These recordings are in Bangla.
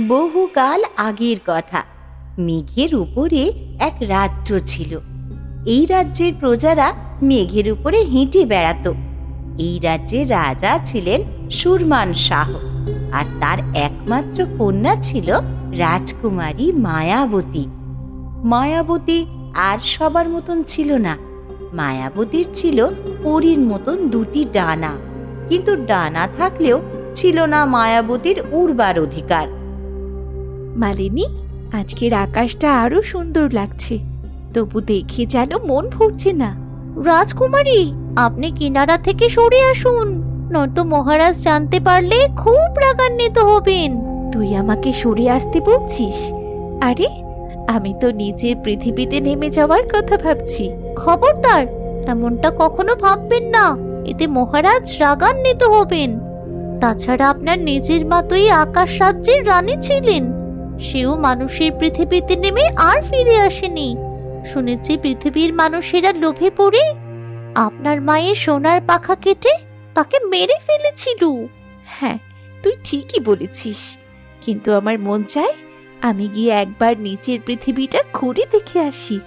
বহুকাল আগের কথা। মেঘের উপরে এক রাজ্য ছিল। এই রাজ্যের প্রজারা মেঘের উপরে হেঁটে বেড়াত। এই রাজ্যের রাজা ছিলেন সুরমান শাহ। আর তার একমাত্র কন্যা ছিল রাজকুমারী মায়াবতী। মায়াবতী আর সবার মতন ছিল না। মায়াবতীর ছিল পরীর মতন দুটি ডানা। কিন্তু ডানা থাকলেও ছিল না মায়াবতীর উড়বার অধিকার। মালিনী, আজকের আকাশটা আরও সুন্দর লাগছে। তবু দেখে যেন মন ভরছে না। রাজকুমারী, আপনি কিনারা থেকে সরে আসুন। নয়তো মহারাজ জানতে পারলে খুব রাগান্বিত হবেন। তুই আমাকে সরে আসতে বলছিস? আরে, আমি তো নিজের পৃথিবীতে নেমে যাওয়ার কথা ভাবছি। খবরদার, এমনটা কখনো ভাববেন না। এতে মহারাজ রাগান্বিত হবেন। তাছাড়া আপনার নিজের মতোই আকাশ রাজ্যের রানী ছিলেন। সেও মানুষের পৃথিবীতে নেমে আর ফিরে আসেনি। শুনেছি পৃথিবীর মানুষেরা লোভে পড়ে। আপনার মায়ের সোনার পাখা কেটে তাকে মেরে ফেলেছিল। হ্যাঁ তুই ঠিকই বলেছিস। কিন্তু আমার মন চায় আমি গিয়ে একবার নিচের পৃথিবীটা ঘুরে দেখে আসি।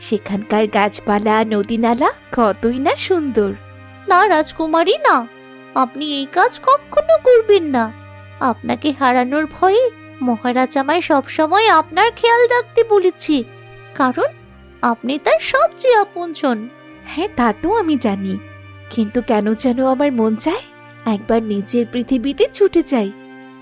সেখানকার গাছপালা নদী নালা কতই না সুন্দর। না রাজকুমারী না। আপনি এই কাজ কখনো করবেন না। আপনাকে হারানোর ভয়ে মহারাজ আমায় সবসময় আপনার খেয়াল রাখতে বলেছি কারণ আপনি তার সবচেয়ে আপনজন। হ্যাঁ তা তো আমি জানি। কিন্তু কেন যেন আমার মন চায় একবার নিজের পৃথিবীতে ছুটে যাই।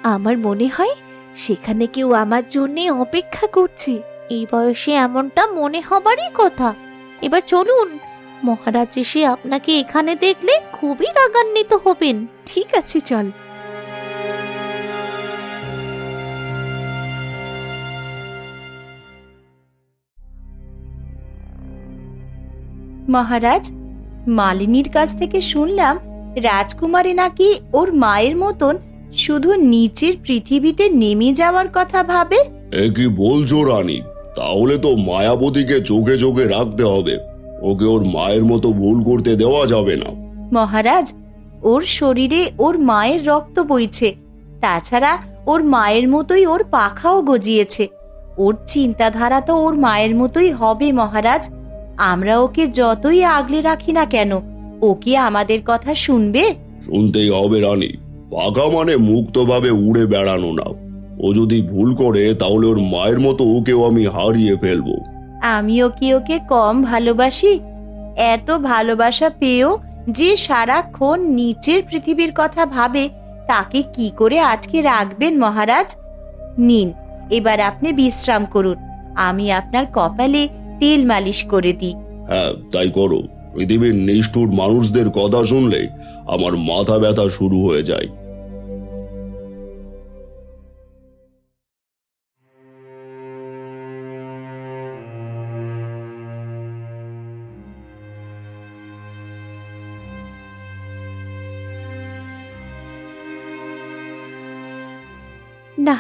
আমার মনে হয় সেখানে কেউ আমার জন্যে অপেক্ষা করছে। এই বয়সে এমনটা মনে হবারই কথা। এবার চলুন মহারাজ এসে আপনাকে এখানে দেখলে খুবই রাগান্বিত হবেন। ঠিক আছে চল। মহারাজ। মালিনীর কাছ থেকে শুনলাম রাজকুমারী নাকি ওর মায়ের মতন শুধু নিচের পৃথিবীতে নেমে যাওয়ার কথা ভাবে? এ কি বলছো রানী? তাহলে তো মায়াবতীকে চোখে চোখে রাখতে হবে। ওকে ওর মায়ের মতো ভুল করতে দেওয়া যাবে না। মহারাজ ওর শরীরে ওর মায়ের রক্ত বইছে। তাছাড়া ওর মায়ের মতোই ওর পাখাও গজিয়েছে। ওর চিন্তাধারা তো ওর মায়ের মতোই হবে মহারাজ। আমরা ওকে যতই আগলে রাখি না কেন ও কি আমাদের কথা শুনবে? শুনতেই হবে রানী। পাখা মানে মুক্তভাবে উড়ে বেড়ানো না ও যদি ভুল করে তাহলে ওর মায়ের মতো ওকেও আমি হারিয়ে ফেলব। আমিও কি ওকে কম ভালোবাসি? এত ভালোবাসা পেয়েও যে সারাক্ষণ নিচের পৃথিবীর কথা ভাবে তাকে কি করে আটকে রাখবেন মহারাজ? নিন এবার আপনি বিশ্রাম করুন। আমি আপনার কপালে তেল মালিশ করে দিই। হ্যাঁ তাই করো। পৃথিবীর নিষ্ঠুর মানুষদের কথা শুনলে আমার মাথা ব্যথা শুরু হয়ে যায়। না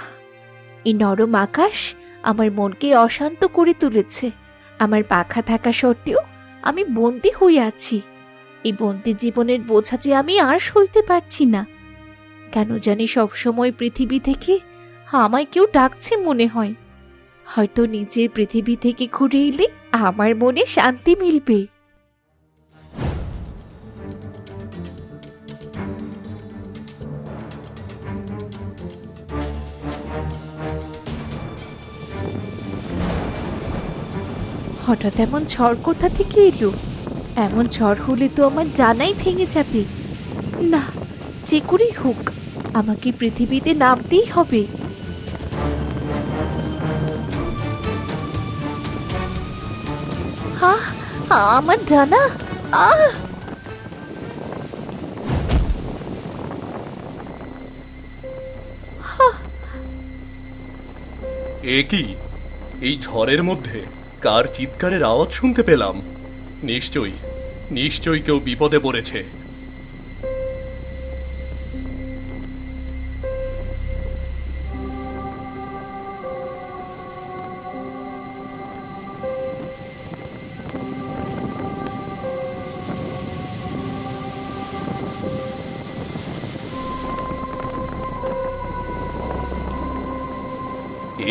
এই নরম আকাশ আমার মনকে অশান্ত করে তুলেছে। আমার পাখা থাকা সত্ত্বেও আমি বন্দি হয়ে আছি। এই বন্দি জীবনের বোঝা যে আমি আর সইতে পারছি না। কেন জানি সবসময় পৃথিবী থেকে আমায় কেউ ডাকছে মনে হয়। হয়তো নিজের পৃথিবী থেকে ঘুরে এলে আমার মনে শান্তি মিলবে। হঠাৎ এমন ঝড় কোথা থেকে এলো? এমন ঝড় হলে তো আমার জানাই ভেঙে যাবে। না, যে করেই হোক, আমাকে পৃথিবীতে নামতেই হবে। আমার আহ! এ কি? এই ঝড়ের মধ্যে? কার চিৎকারের আওয়াজ শুনতে পেলাম। নিশ্চয়ই নিশ্চয়ই কেউ বিপদে পড়েছে।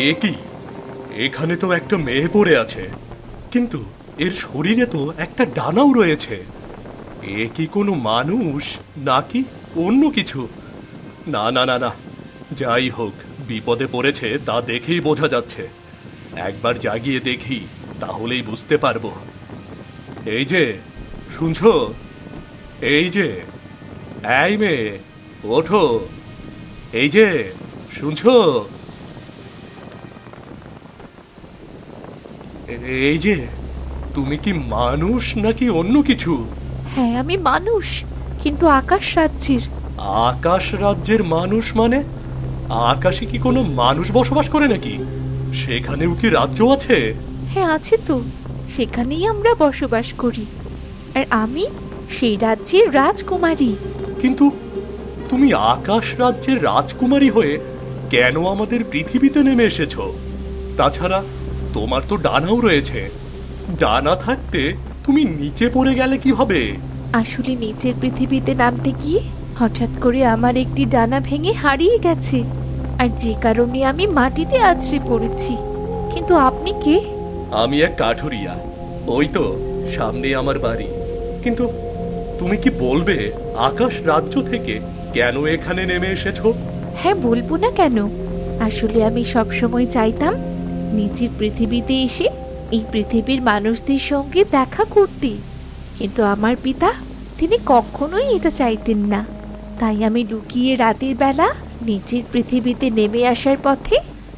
এ কি? এখানে তো একটা মেয়ে পড়ে আছে। কিন্তু এর শরীরে তো একটা ডানাও রয়েছে। এ কি কোনো মানুষ, নাকি অন্য কিছু? না না না না। যাই হোক, বিপদে পড়েছে তা দেখেই বোঝা যাচ্ছে। একবার জাগিয়ে দেখি, তাহলেই বুঝতে পারব। এই যে, শুনছো? এই যে, এই মেয়ে, ওঠো। এই যে, শুনছো? এই যে তুমি কি মানুষ নাকি অন্য কিছু? হ্যাঁ আমি মানুষ কিন্তু আকাশ রাজ্যের। আকাশ রাজ্যের মানুষ মানে? আকাশে কি কোনো মানুষ বসবাস করে নাকি? সেখানেও কি রাজ্য আছে? হ্যাঁ আছে তো। সেখানেই আমরা বসবাস করি। আর আমি সেই রাজ্যের রাজকুমারী। কিন্তু তুমি আকাশ রাজ্যের রাজকুমারী হয়ে কেন আমাদের পৃথিবীতে নেমে এসেছ? তাছাড়া তোমার তো ডানাও রয়েছে। ডানা থাকতে তুমি নিচে পড়ে গেলে কীভাবে? আসলে নিচের পৃথিবীতে নামতে গিয়ে হঠাৎ করে আমার একটি ডানা ভেঙে হারিয়ে গেছে। আর যে কারণে আমি মাটিতে আছড়ে পড়েছি। কিন্তু আপনি কে? আমি এক কাঠুরিয়া। ওই তো সামনে আমার বাড়ি। কিন্তু তুমি কি বলবে আকাশ রাজ্য থেকে কেন এখানে নেমে এসেছ? হ্যাঁ বলব না কেন। আসলে আমি সবসময় চাইতাম নিচের পৃথিবীতে এসে এই পৃথিবীর মানুষদের সঙ্গে দেখা করতে। কিন্তু আমার পিতা তিনি কখনোই এটা চাইতেন না। তাই আমি লুকিয়ে রাতের বেলা নিচের পৃথিবীতে নেমে আসার পথে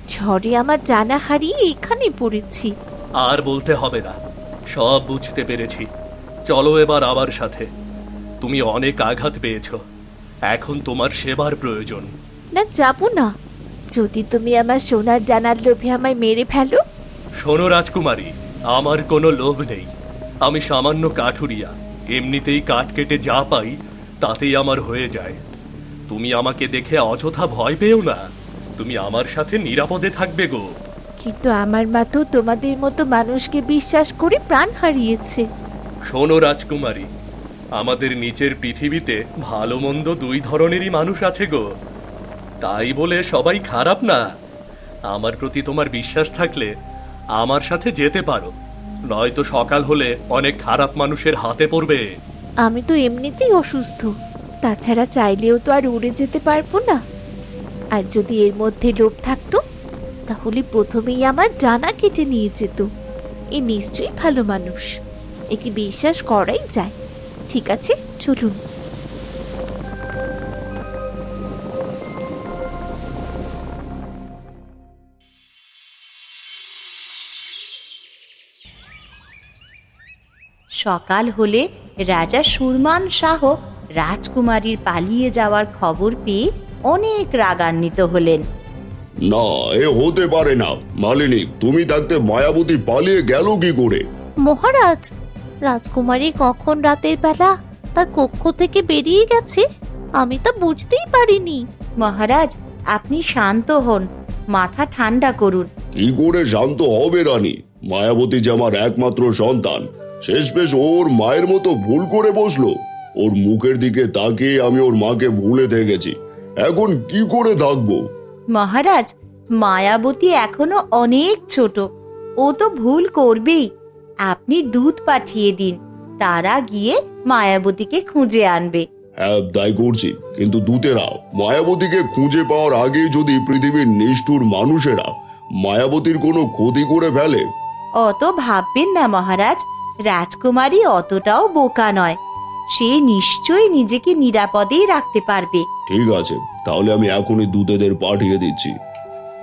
ঝড়ে আমার জানা হারিয়ে এখানে পড়েছি। আর বলতে হবে না সব বুঝতে পেরেছি। চলো এবার আমার সাথে। তুমি অনেক আঘাত পেয়েছ। এখন তোমার সেবার প্রয়োজন। না যাব না। যদি তুমি আমার সোনার জানার লোভে আমায় মেরে ফেলো? শোনো রাজকুমারী আমার কোনো লোভ নেই। আমি সামান্য কাঠুরিয়া এমনিতেই কাঠ কেটে যা পাই তাতেই আমার হয়ে যায়। তুমি আমাকে দেখে অযথা ভয় পেও না। তুমি আমার সাথে নিরাপদে থাকবে গো। কিন্তু আমার মা তো তোমাদের মতো মানুষকে বিশ্বাস করে প্রাণ হারিয়েছে। শোনো রাজকুমারী আমাদের নিচের পৃথিবীতে ভালো মন্দ দুই ধরনেরই মানুষ আছে গো। তাই বলে সবাই খারাপ না। আমার প্রতি তোমার বিশ্বাস থাকলে আমার সাথে যেতে পারো। নয়তো সকাল হলে অনেক খারাপ মানুষের হাতে পড়বে। আমি তো এমনিতেই অসুস্থ। তাছাড়া চাইলেও তো আর উড়ে যেতে পারব না। আর যদি এর মধ্যে লোভ থাকতো, তাহলে প্রথমেই আমার জানা কেটে নিয়ে যেত। এ নিশ্চয়ই ভালো মানুষ। একে বিশ্বাস করাই যায়। ঠিক আছে, চলুন। সকাল হলে রাজা সুরমান শাহ রাজকুমারীর পালিয়ে যাওয়ার খবর পেয়ে অনেক রাগান্বিত হলেন। না এ হতে পারে না। মালিনী তুমি থাকতে মায়াবতী পালিয়ে গেল কি করে? মহারাজ রাজকুমারী কখন রাতের বেলা তার কক্ষ থেকে বেরিয়ে গেছে? আমি তা বুঝতেই পারিনি। মহারাজ আপনি শান্ত হন। মাথা ঠান্ডা করুন। কি করে শান্ত হবে রানী? মায়াবতী যে আমার একমাত্র সন্তান। শেষমেশ ওর মায়ের মতো ভুল করে বসল। ওর মুখের দিকে তাকিয়ে আমি ওর মাকে ভুলে থেকেছি। এখন কি করে থাকব? মহারাজ মায়াবতী এখনও অনেক ছোট। ও তো ভুল করবেই। আপনি দুধ পাঠিয়ে দিন। তারা গিয়ে মায়াবতীকে খুঁজে আনবে। হ্যাঁ তাই করছি। কিন্তু দূতেরা মায়াবতীকে খুঁজে পাওয়ার আগেই যদি পৃথিবীর নিষ্ঠুর মানুষেরা মায়াবতীর কোনো ক্ষতি করে ফেলে। অত ভাববেন না মহারাজ। রাজকুমারী অতটাও বোকা নয়। সে নিশ্চয়ই নিজেকে নিরাপদেই রাখতে পারবে। ঠিক আছে তাহলে আমি এখনই দূতেদের পাঠিয়ে দিচ্ছি।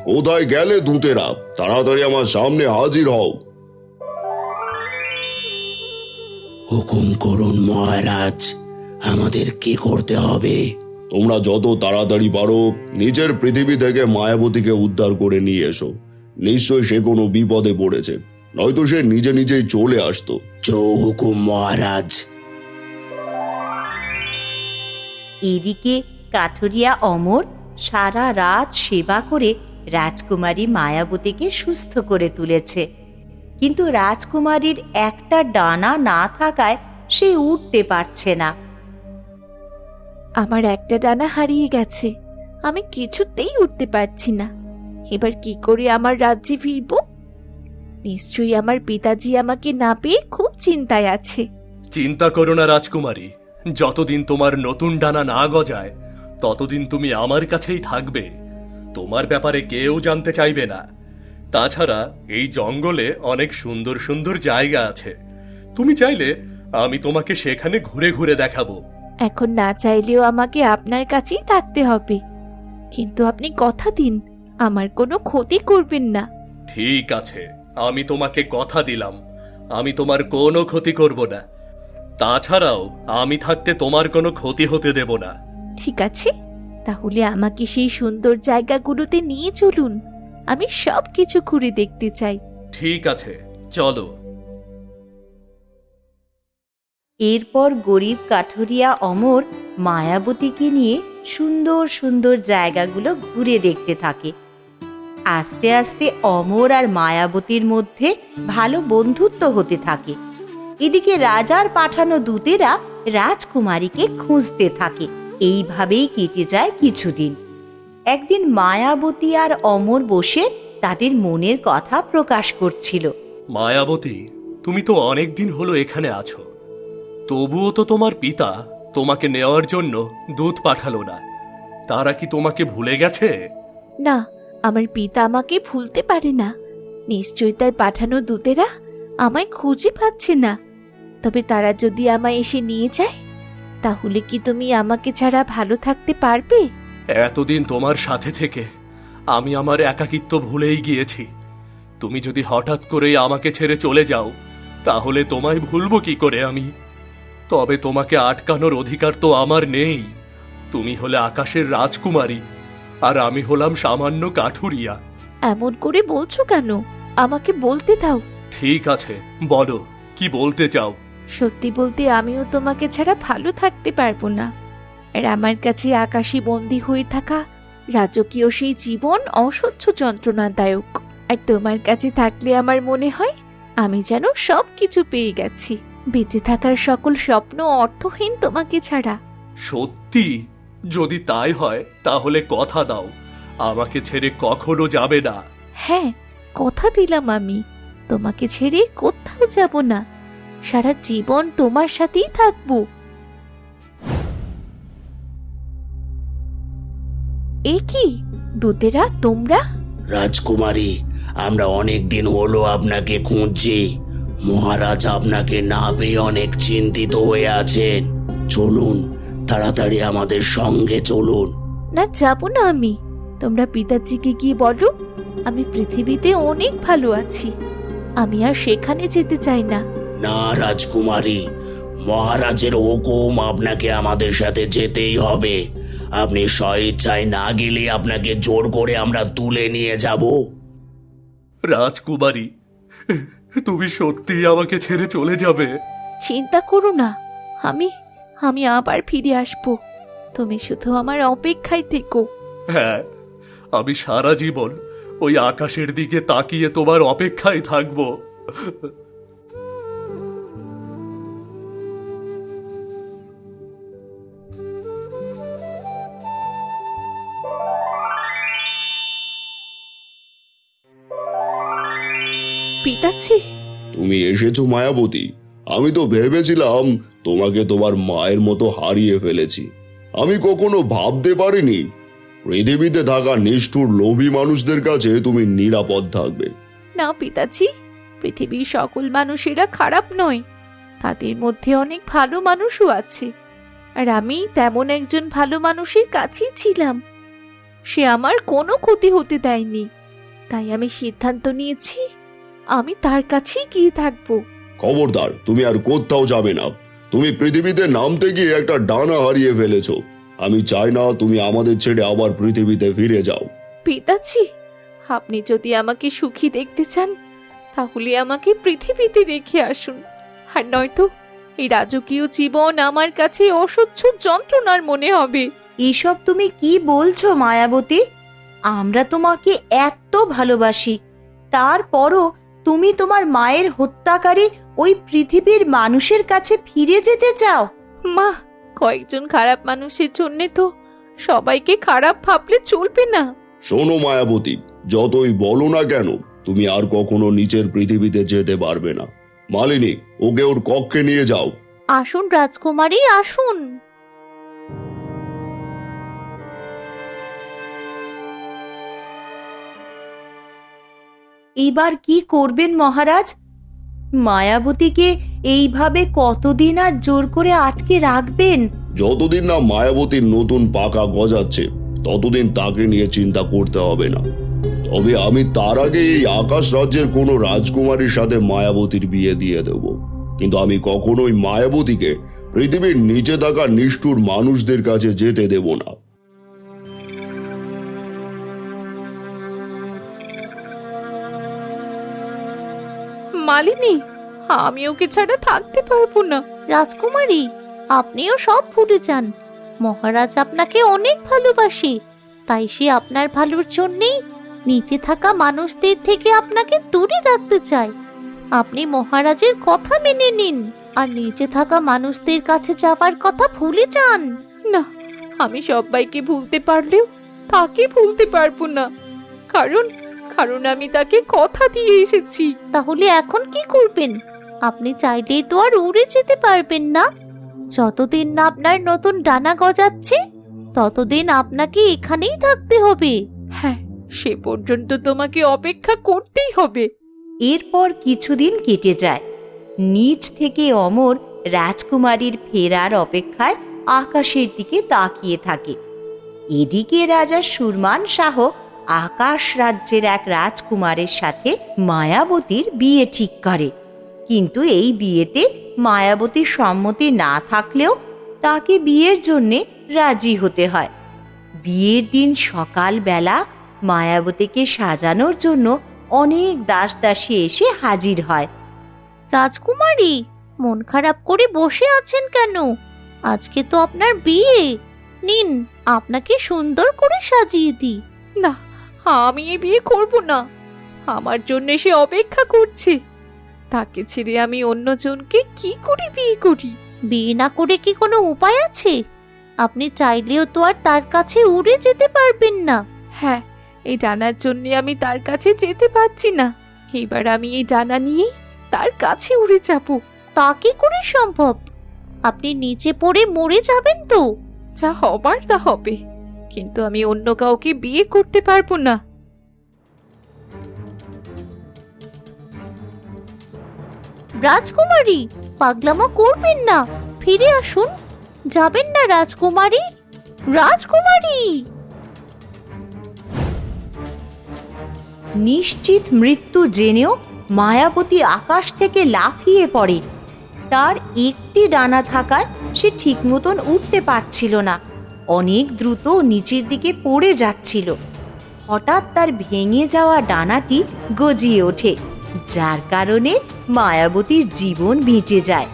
কোথায় গেলে দূতেরা? তাড়াতাড়ি আমার সামনে হাজির হও। হুকুম করুন মহারাজ আমাদের কি করতে হবে? তোমরা যত তাড়াতাড়ি পারো নিজের পৃথিবী থেকে মায়াবতীকে উদ্ধার করে নিয়ে এসো। নিশ্চয় সে কোনো বিপদে পড়েছে। নয়তো সে নিজে নিজেই চলে আসতো। চৌহুকুম মহারাজ। এদিকে কাঠুরিয়া অমর সারা রাত সেবা করে রাজকুমারী মায়াবতীকে সুস্থ করে তুলেছে। কিন্তু রাজকুমারীর একটা ডানা না থাকায় সে উঠতে পারছে না। আমার একটা ডানা হারিয়ে গেছে। আমি কিছুতেই উঠতে পারছি না। এবার কি করে আমার রাজ্যে ফিরবো? নিশ্চয়ই আমার পিতাজি আমাকে না পেয়ে খুব চিন্তায় আছে। চিন্তা করো না রাজকুমারী। যতদিন তোমার নতুন ডানা না গজায় ততদিন তুমি আমার কাছেই থাকবে। তোমার ব্যাপারে কেউ জানতে চাইবে না। তাছাড়া এই জঙ্গলে অনেক সুন্দর সুন্দর জায়গা আছে। তুমি চাইলে আমি তোমাকে সেখানে ঘুরে ঘুরে দেখাবো। এখন না চাইলেও আমাকে আপনার কাছেই থাকতে হবে। কিন্তু আপনি কথা দিন আমার কোনো ক্ষতি করবেন না। ঠিক আছে। আমি তোমাকে কথা দিলাম। আমি তোমার কোনো ক্ষতি করব না। তাছাড়াও আমি থাকতে তোমার কোনো ক্ষতি হতে দেব না। ঠিক আছে। তাহলে আমাকে সেই সুন্দর জায়গাগুলোতে নিয়ে চলুন। আমি সব কিছু ঘুরে দেখতে চাই। ঠিক আছে চলো। এরপর গরিব কাঠুরিয়া অমর মায়াবতীকে নিয়ে সুন্দর সুন্দর জায়গাগুলো ঘুরে দেখতে থাকে। আস্তে আস্তে অমর আর মায়াবতীর মধ্যে ভালো বন্ধুত্ব হতে থাকে। এদিকে রাজার পাঠানো দূতেরা রাজকুমারীকে খুঁজতে থাকে। এইভাবেই কেটে যায় কিছুদিন। একদিন মায়াবতী আর অমর বসে তাদের মনের কথা প্রকাশ করছিল। মায়াবতী তুমি তো অনেক দিন হলো এখানে আছো। তবুও তো তোমার পিতা তোমাকে নেওয়ার জন্য দুধ পাঠালো না। তারা কি তোমাকে ভুলে গেছে? না আমার পিতা আমাকে ভুলতে পারে না। নিশ্চয়ই তার পাঠানো দূতেরা আমায় খুঁজে পাচ্ছে না। তবে তারা যদি আমায় এসে নিয়ে যায়, তাহলে কি তুমি আমাকে ছাড়া ভালো থাকতে পারবে? এতদিন তোমার সাথে থেকে আমি আমার একাকিত্ব ভুলেই গিয়েছি। তুমি যদি হঠাৎ করেই আমাকে ছেড়ে চলে যাও, তাহলে তোমায় ভুলবো কি করে আমি? তবে তোমাকে আটকানোর অধিকার তো আমার নেই। তুমি হলে আকাশের রাজকুমারী। আর আমি হলাম সামান্য কাঠুরিয়া। এমন করে বলছো কেন? আমাকে বলতে দাও। ঠিক আছে বলো কি বলতে চাও? সত্যি বলতে আমিও তোমাকে ছাড়া ভালো থাকতে পারব না। আর আমার কাছে আকাশী বন্দি হয়ে থাকা রাজকীয় সেই জীবন অসহ্য যন্ত্রণাদায়ক। আর তোমার কাছে থাকলে আমার মনে হয় আমি যেন সব কিছু পেয়ে গেছি। বেঁচে থাকার সকল স্বপ্ন অর্থহীন তোমাকে ছাড়া। সত্যি? যদি তাই হয় তাহলে কথা দাও। আমাকে ছেড়ে কখনো যাবে না। হ্যাঁ কথা দিলাম আমি। তোমাকে ছেড়ে কোথাও যাব না। সারা জীবন তোমার সাথেই থাকব। এ কি? দূতেরা তোমরা? রাজকুমারী আমরা অনেক দিন হলো আপনাকে খুঁজছি। মহারাজ আপনাকে না পেয়ে অনেক চিন্তিত হয়ে আছেন। চলুন তাড়াতাড়ি আমাদের সঙ্গে চলুন। না যাব না আমি। তোমরা পিতাজিকে গিয়ে বলো আমি পৃথিবীতে অনেক ভালো আছি। আমি আর সেখানে যেতে চাই না। না রাজকুমারী মহারাজের হুকুম আপনাকে আমাদের সাথে যেতেই হবে। আপনি স্বইচ্ছায় না গেলে আপনাকে জোর করে আমরা তুলে নিয়ে যাব। রাজকুমারী তুমি সত্যি আমাকে ছেড়ে চলে যাবে। চিন্তা করো না আমি আমি আবার ফিরে আসব। তুমি শুধু আমার অপেক্ষায় থেকো। হ্যাঁ আমি সারা জীবন ওই আকাশের দিকে তাকিয়ে তোমার অপেক্ষায় থাকব। পিতাজি? তুমি এসেছ মায়াবতী। আমি তো ভেবেছিলাম তোমাকে তোমার মায়ের মতো হারিয়ে ফেলেছি। আমি কখনো ভাবতে পারিনি, পৃথিবীতে থাকা নিষ্ঠুর লোভী মানুষদের কাছে তুমি নিরাপদ থাকবে। না পিতাজি, পৃথিবীর সকল মানুষেরা খারাপ নয়। তাদের মধ্যে অনেক ভালো মানুষও আছে। আর আমি তেমন একজন ভালো মানুষের কাছেই ছিলাম। সে আমার কোনো ক্ষতি হতে দেয়নি। তাই আমি সিদ্ধান্ত নিয়েছি, আমি তার কাছেই গিয়ে থাকব। খবরদার তুমি আর কোথাও যাবে না। তুমি পৃথিবীতে নামতে গিয়ে একটা ডানা হারিয়ে ফেলেছো। আমি চাই না তুমি আমাদের ছেড়ে আবার পৃথিবীতে ফিরে যাও। পিতাজি আপনি যদি আমাকে সুখী দেখতে চান তাহলে আমাকে পৃথিবীতে রেখে আসুন। আর নয়তো এই রাজকীয় জীবন আমার কাছে অসহ্য যন্ত্রণার মনে হবে। এসব তুমি কি বলছো মায়াবতী? আমরা তোমাকে এত ভালোবাসি। তারপরও তুমি তোমার মায়ের হত্যাকারী ওই পৃথিবীর মানুষের কাছে ফিরে যেতে চাও? মা কয়েকজন খারাপ মানুষের জন্যে তো সবাইকে খারাপ ভাবলে চলবে না। শোনো মায়াবতী যতই বলো না কেন তুমি আর কখনো নিচের পৃথিবীতে যেতে পারবে না। মালিনী ওকে ওর কক্ষে নিয়ে যাও। আসুন রাজকুমারী আসুন। এবার কি করবেন মহারাজ? মায়াবতীকে এইভাবে কতদিন আর জোর করে আটকে রাখবেন? যতদিন না মায়াবতীর নতুন পাকা গজাচ্ছে, ততদিন তাকে নিয়ে চিন্তা করতে হবে না। তবে আমি তার আগে এই আকাশ রাজ্যের কোনো রাজকুমারীর সাথে মায়াবতীর বিয়ে দিয়ে দেব। কিন্তু আমি কখনোই মায়াবতীকে পৃথিবীর নিচে থাকা নিষ্ঠুর মানুষদের কাছে যেতে দেব না। মালিনী আমি ওকে ছাড়া থাকতে পারব না? রাজকুমারী আপনিও সব ভুলে যান। মহারাজ আপনাকে অনেক ভালোবাসে তাই সে আপনার ভালোর জন্যেই নিচে থাকা মানুষদের থেকে আপনাকে দূরে রাখতে চায়। আপনি মহারাজের কথা মেনে নিন আর নিচে থাকা মানুষদের কাছে যাওয়ার কথা ভুলে যান। না আমি সবাইকে ভুলতে পারলেও তাকে ভুলতে পারব না কারণ কারণ আমি তাকে কথা দিয়ে এসেছি। তাহলে এখন কি করবেন? আপনি চাইলেই তো আর উড়ে যেতে পারবেন না। যতদিন না আপনার নতুন ডানা গজাচ্ছে ততদিন আপনাকে এখানেই থাকতে হবে। হ্যাঁ সে পর্যন্ত তোমাকে অপেক্ষা করতেই হবে। এরপর কিছুদিন কেটে যায়। নিচ থেকে অমর রাজকুমারীর ফেরার অপেক্ষায় আকাশের দিকে তাকিয়ে থাকে। এদিকে রাজা সুরমান শাহ আকাশ রাজ্যের এক রাজকুমারের সাথে মায়াবতীর বিয়ে ঠিক করে। কিন্তু এই বিয়েতে মায়াবতীর সম্মতি না থাকলেও তাকে বিয়ের জন্যে রাজি হতে হয়। বিয়ের দিন সকালবেলা মায়াবতীকে সাজানোর জন্য অনেক দাস দাসী এসে হাজির হয়। রাজকুমারী মন খারাপ করে বসে আছেন কেন? আজকে তো আপনার বিয়ে। নিন আপনাকে সুন্দর করে সাজিয়ে দিই। না আমি এই বিয়ে করব না। আমার জন্য সে অপেক্ষা করছে। তাকে ছেড়ে আমি অন্যজনকে কি করে বিয়ে করি? বিয়ে না করে কি কোনো উপায় আছে? আপনি চাইলেও তো আর তার কাছে উড়ে যেতে পারবেন না। হ্যাঁ এই ডানার জন্য আমি তার কাছে যেতে পারছি না। এবার আমি এই ডানা নিয়ে তার কাছে উড়ে যাব। তা কি করে সম্ভব? আপনি নিচে পড়ে মরে যাবেন তো। যা হবার তা হবে। কিন্তু আমি অন্য কাউকে বিয়ে করতে পারব না। রাজকুমারী পাগলামো করবেন না। ফিরে আসুন। যাবেন না রাজকুমারী। রাজকুমারী! নিশ্চিত মৃত্যু জেনেও মায়াবতী আকাশ থেকে লাফিয়ে পড়ে। তার একটি ডানা থাকায় সে ঠিক মতন উঠতে পারছিল না। অনেক দ্রুত নিচের দিকে পড়ে যাচ্ছিল। হঠাৎ তার ভেঙে যাওয়া ডানাটি গজিয়ে ওঠে যার কারণে মায়াবতীর জীবন বেঁচে যায়।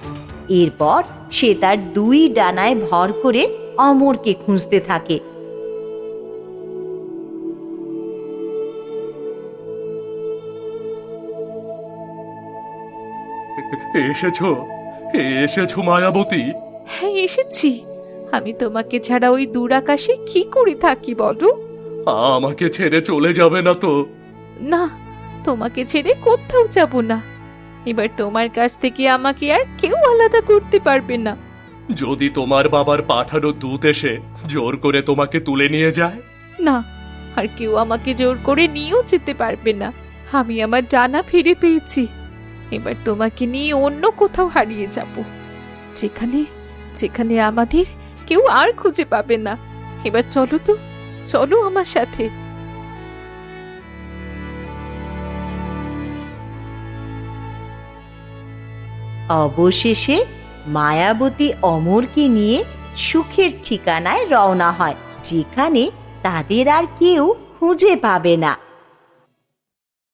এরপর সে তার দুই ডানায় ভর করে অমরকে খুঁজতে থাকে। এসেছ? এসেছ মায়াবতী? হ্যাঁ এসেছি। আমি তোমাকে ছাড়া ওই দূর আকাশে কি করে থাকি বলো? আমাকে ছেড়ে চলে যাবে না তো। না তোমাকে ছেড়ে কোথাও যাব না। এবার তোমার কাছ থেকে আমাকে আর কেউ আলাদা করতে পারবে না। যদি তোমার বাবার পাঠানো দূত এসে জোর করে তোমাকে তুলে নিয়ে যায়? না আর কেউ আমাকে জোর করে নিয়েও যেতে পারবে না। আমি আমার জানা ফিরে পেয়েছি। এবার তোমাকে নিয়ে অন্য কোথাও হারিয়ে যাব। যেখানে যেখানে আমাদের কেউ আর খুঁজে পাবে না। এবার চলো তো, চলো আমার সাথে। অবশেষে মায়াবতী অমরকে নিয়ে সুখের ঠিকানায় রওনা হয়, যেখানে তাদের আর কেউ খুঁজে পাবে না।